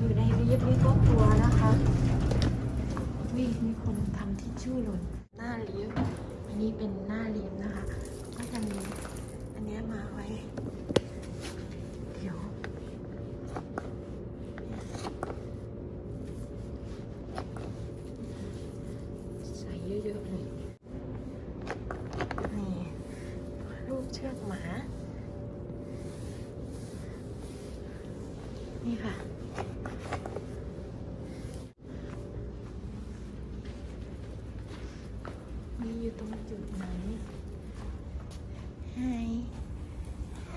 อยู่ในรีฟนี่ก็กลัวนะคะวิมีคนทำทิชชู่หล่นหน้ารีฟอันนี้เป็นหน้ารีฟนะคะ ก็จะมีอันนี้มาไว้ เดี๋ยวใส่เยอะๆเลยนี่รูปเชือกหมา นี่ค่ะ มีอยู่ ตรงจุดไหนไฮไฮ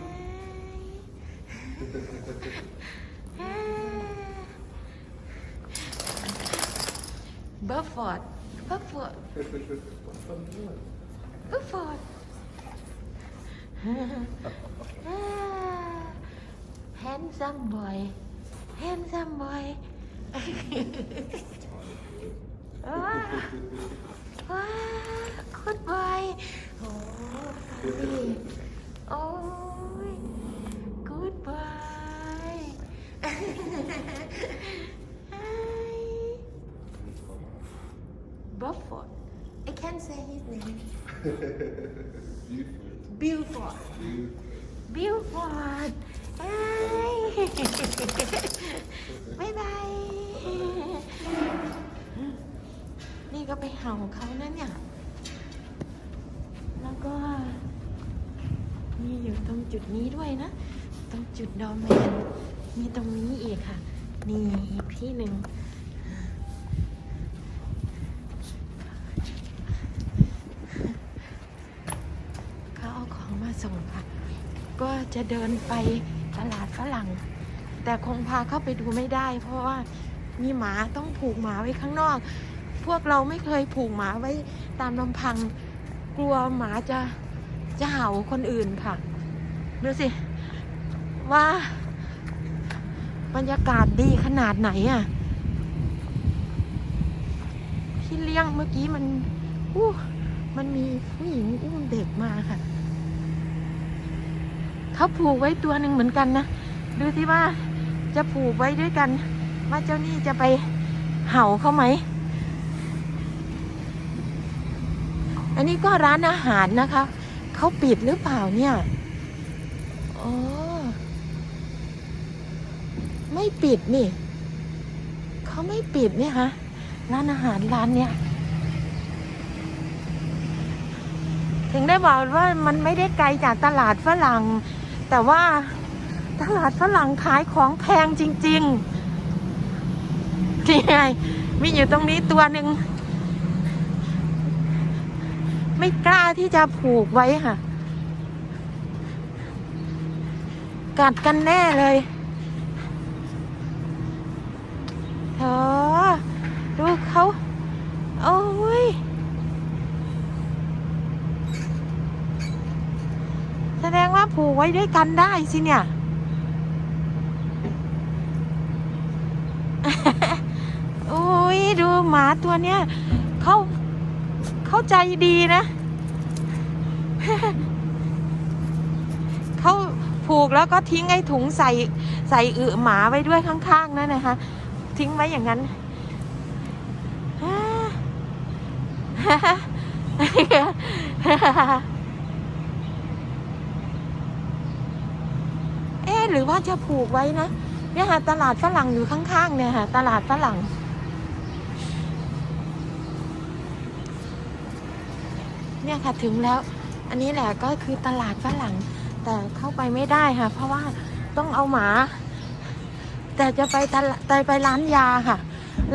ไฮบัฟฟอร์ดบัฟฟอร์ดบัฟฟอร์ด handsome boy handsome boy ว้าว้าคุณบอย โอ้ยโอ้ย good boy Hi Bufford I can't say his name Buford Buford เอ้ยบ๊ายบาย นี่ก็ ไปเห่าเขานะเนี่ย แล้วก็มีอยู่ตรงจุดนี้ด้วยนะ ตรงจุดดอมแมน มีตรงนี้อีกค่ะ นี่อีกที่หนึ่งเขาเอาของมาส่งค่ะ ก็จะเดินไปตลาดฝรั่ง แต่คงพาเข้าไปดูไม่ได้ เพราะว่ามีหมาต้องผูกหมาไว้ข้างนอก พวกเราไม่เคยผูกหมาไว้ตามลำพัง กลัวหมาจะจะเห่าคนอื่นค่ะ ดูสิ ว่าบรรยากาศดีขนาดไหนอะ่ะที่เลี้ยงเมื่อกี้มันอู้มันมีผู้หญิงอุ้มเด็กมาค่ะ เขาผูกไว้ตัวหนึ่งเหมือนกันนะดูสิว่าจะผูกไว้ด้วยกัน ว่าเจ้านี่จะไปเห่าเขาไหม อันนี้ก็ร้านอาหารนะคะ เขาปิดหรือเปล่าเนี่ยอ๋อไม่ปิดนี่ เขาไม่ปิดเนี่ยฮะ ร้านอาหารร้านเนี้ยถึงได้บอกว่ามันไม่ได้ไกลจากตลาดฝรั่ง แต่ว่าตลาดฝรั่งขายของแพงจริงๆนี่ไงมีอยู่ตรงนี้ตัวหนึ่ง ไม่กล้าที่จะผูกไว้ค่ะ กัดกันแน่เลยเธอดูเขาโอ้ยแสดงว่าผูกไว้ด้วยกันได้สิเนี่ยโอ้ยดูหมาตัวเนี้ยเขา เขาใจดีนะ เขาผูกแล้วก็ทิ้งไอ้ถุงใส่ใส่อึหมาไว้ด้วยข้างๆนั่นนะคะ ทิ้งไว้อย่างนั้นเอ๊ะหรือว่าจะผูกไว้นะ เนี่ยค่ะตลาดฝรั่งอยู่ข้างๆเนี่ยค่ะตลาดฝรั่ง เนี่ยค่ะถึงแล้ว อันนี้แหละก็คือตลาดฝรั่งแต่เข้าไปไม่ได้ค่ะ เพราะว่าต้องเอาหมา แต่จะไปตลาดไปร้านยาค่ะ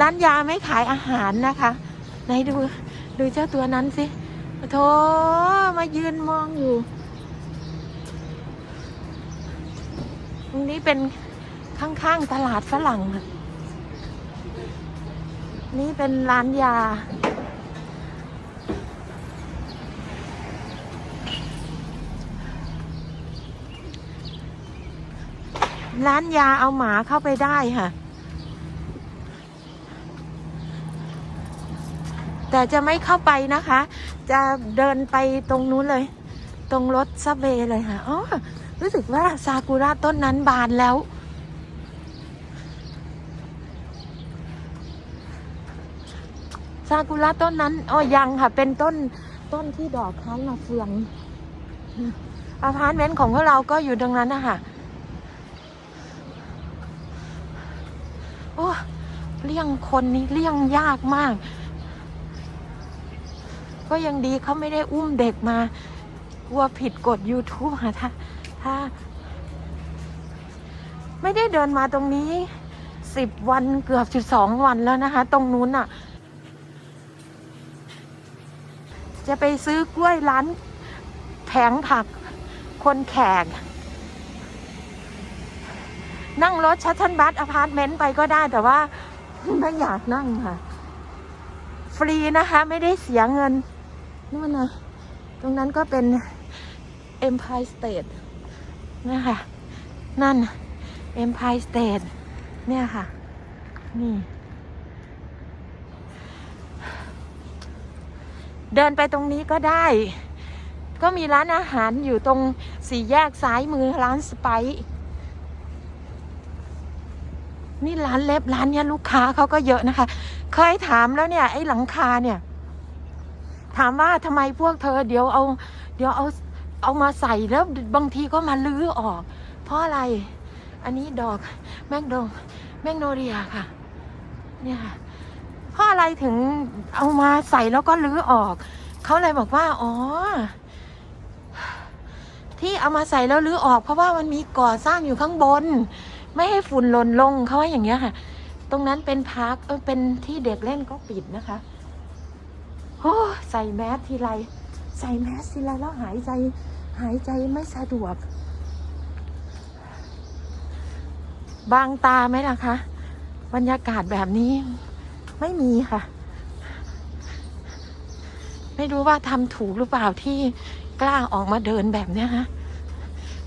ร้านยาไม่ขายอาหารนะคะไหนดูดูเจ้าตัวนั้นสิโธ่มายืนมองอยู่ตรงนี้เป็นข้างๆตลาดฝรั่ง นี่เป็นร้านยา ร้านยาเอาหมาเข้าไปได้ค่ะ แต่จะไม่เข้าไปนะคะ จะเดินไปตรงนู้นเลย ตรงรถซับเวเลยค่ะอ๋อรู้สึกว่าซากุระต้นนั้นบานแล้วซากุระต้นนั้นอ๋อยังค่ะ เป็นต้นต้นที่ดอกคล้ายมาเฟือง อาพาร์ตเมนต์ของพวกเราก็อยู่ตรงนั้นนะคะ ลี่ยงคนนี้เลี่ยงยากมาก ก็ยังดีเขาไม่ได้อุ้มเด็กมากลัวผิดกฎ YouTube ค่ะถ้าถ้า ไม่ได้เดินมาตรงนี้สิบวันเกือบสิบสองวันแล้วนะคะ ตรงนู้นอะจะไปซื้อกล้วยร้านแผงผักคนแขก นั่งรถชัตเทิลบัสอพาร์ตเมนต์ไปก็ได้แต่ว่า ไม่อยากนั่งค่ะ ฟรีนะคะ ไม่ได้เสียเงินนู่นนะตรงนั้นก็เป็น Empire State นะคะนั่น Empire State เนี่ยค่ะ นี่ เดินไปตรงนี้ก็ได้ ก็มีร้านอาหารอยู่ตรงสี่แยกซ้ายมือร้านสไปซ์ นี่ร้านเล็บร้านเนี้ยลูกค้าเขาก็เยอะนะคะ เคยถามแล้วเนี่ยไอ้หลังคาเนี่ย ถามว่าทำไมพวกเธอเดี๋ยวเอา เดี๋ยวเอาเอามาใส่แล้วบางทีก็มาลื้อออก เพราะอะไร อันนี้ดอกแมงดงแมงโนเรียค่ะ เนี่ยค่ะเพราะอะไรถึงเอามาใส่แล้วก็ลื้อออก เขาเลยบอกว่า อ๋อ ที่เอามาใส่แล้วลื้อออก เพราะว่ามันมีก่อสร้างอยู่ข้างบน ไม่ให้ฝุ่นหล่นลงเขาว่าอย่างเงี้ยค่ะ ตรงนั้นเป็นพาร์คเออเป็นที่เด็กเล่นก็ปิดนะคะโอ้ใส่แมสทีไร ใส่แมสทีไรแล้วหายใจ หายใจไม่สะดวก บางตาไหมล่ะคะ บรรยากาศแบบนี้ ไม่มีค่ะ ไม่รู้ว่าทำถูกหรือเปล่าที่กล้าออกมาเดินแบบเนี้ยฮะ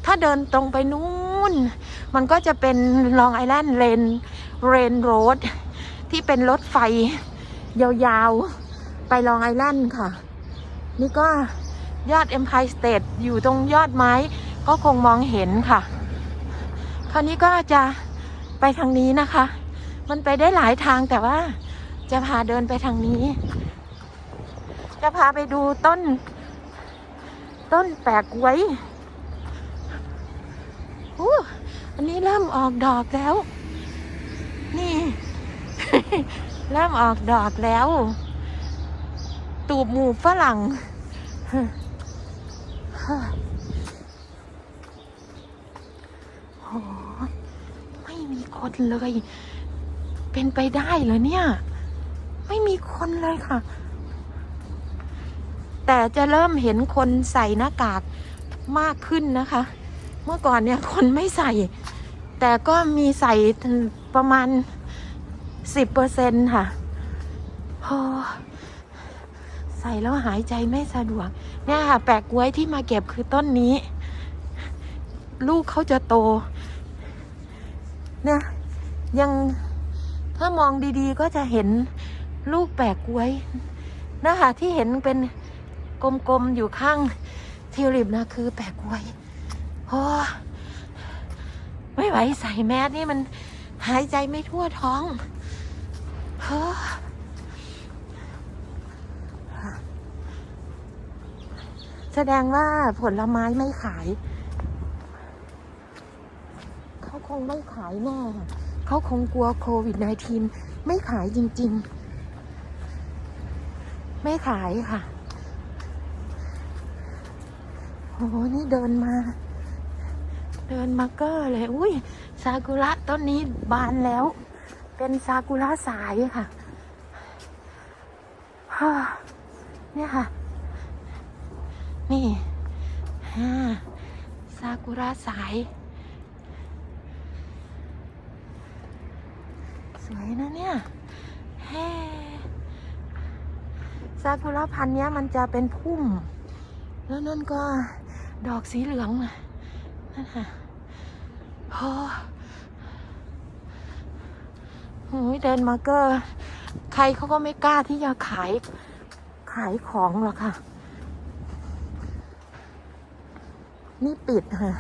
ถ้าเดินตรงไปนู้น มันก็จะเป็นลองไอแลนด์เรนเรนโรดที่เป็นรถไฟยาวๆ ไปลองไอแลนด์ค่ะ นี่ก็ยอด Empire State อยู่ตรงยอดไม้ก็คงมองเห็นค่ะ คราวนี้ก็จะไปทางนี้นะคะ มันไปได้หลายทางแต่ว่าจะพาเดินไปทางนี้ จะพาไปดูต้น ต้นแปลกไว้อู้ อันนี้เริ่มออกดอกแล้ว นี่ เริ่มออกดอกแล้ว ตูบหมูฝรั่งโอ้ไม่มีคนเลย เป็นไปได้เหรอเนี่ย ไม่มีคนเลยค่ะ แต่จะเริ่มเห็นคนใส่หน้ากากมากขึ้นนะคะ เมื่อก่อนเนี่ยคนไม่ใส่ แต่ก็มีใส่ประมาณสิบเปอร์เซ็นค่ะพอใส่แล้วหายใจไม่สะดวก เนี่ยค่ะ แปลกกล้วยที่มาเก็บคือต้นนี้ ลูกเขาจะโต เนี่ย ยังถ้ามองดีๆ ก็จะเห็นลูกแปลกกล้วยนะคะที่เห็นเป็นกลมๆอยู่ข้างทิวลิปนะคือแปลกกล้วย โอ้ไม่ไหวใส่แมสนี่มันหายใจไม่ทั่วท้องเฮ้อแสดงว่าผลไม้ไม่ขาย เขาคงไม่ขายแน่ เขาคงกลัวโควิด -19 ไม่ขายจริง ๆ ไม่ขายค่ะ โอ้โหนี่เดินมา เดินมาเกอร์เลย อุ้ยซากุระต้นนี้บานแล้ว เป็นซากุระสายค่ะเนี่ยค่ะ นี่ฮ่าซากุระสาย สวยนะเนี่ยแฮ่ซากุระพันธุ์เนี้ยมันจะเป็นพุ่ม แล้วนั่นก็ดอกสีเหลืองนั่นค่ะ โอ้โหเดินมาเก็ใครเขาก็ไม่กล้าที่จะขาย ขายของหรอกค่ะ นี่ปิดค่ะ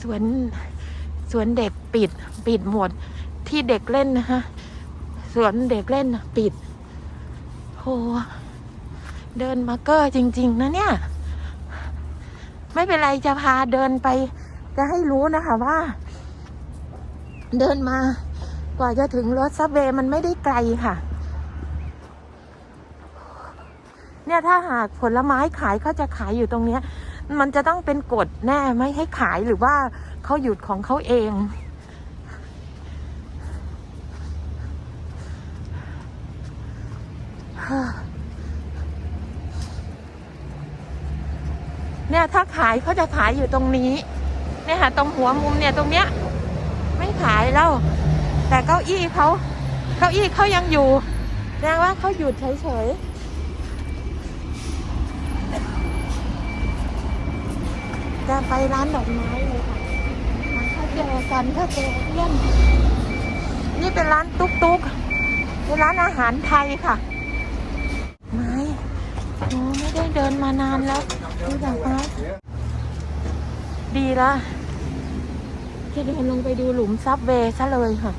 สวน สวนเด็กปิด ปิดหมด ที่เด็กเล่นนะคะ สวนเด็กเล่นปิดหเดินมาเกอร์จริง ๆ นะเนี่ย ไม่เป็นไรจะพาเดินไป จะให้รู้นะคะว่า เดินมากว่าจะถึงรถซับเวย์มันไม่ได้ไกลค่ะ เนี่ยถ้าหากผลไม้ขายเขาจะขายอยู่ตรงเนี้ย มันจะต้องเป็นกฎแน่ไม่ให้ขายหรือว่าเขาหยุดของเขาเองเนี่ยถ้าขายเขาจะขายอยู่ตรงนี้ เนี่ยค่ะตรงหัวมุมเนี่ยตรงเนี้ย ไม่ขายแล้ว แต่เก้าอี้เขาเก้าอี้เขายังอยู่แสดงว่าเขาหยุดเฉยๆจะไปร้านดอกไม้เลยค่ะมันถ้าเจอกันถ้าเจอเพื่อนนี่เป็นร้านตุ๊กตุ๊กเป็นร้านอาหารไทยค่ะ ไม้โอ้ไม่ได้เดินมานานแล้วดูดอกไม้ ดีละจะเดินลงไปดูหลุมซับเวย์ซะเลยค่ะ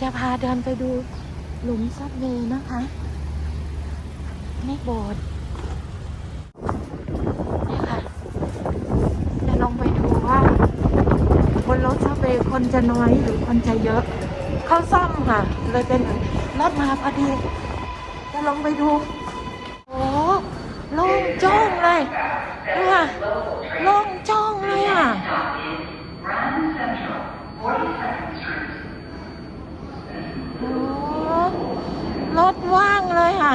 จะพาเดินไปดูหลุมซับเวย์นะคะ นี่โบสถ์นี่ค่ะ จะลงไปดูว่าบนรถซับเวย์คนจะน้อยหรือคนจะเยอะ เข้าซ่อมค่ะ เลยเป็นรถมาพอดี จะลงไปดู โอ้ โล่งจ้องเลยดูค่ะโล่งจ้องเลยอะโอ้รถว่างเลยค่ะ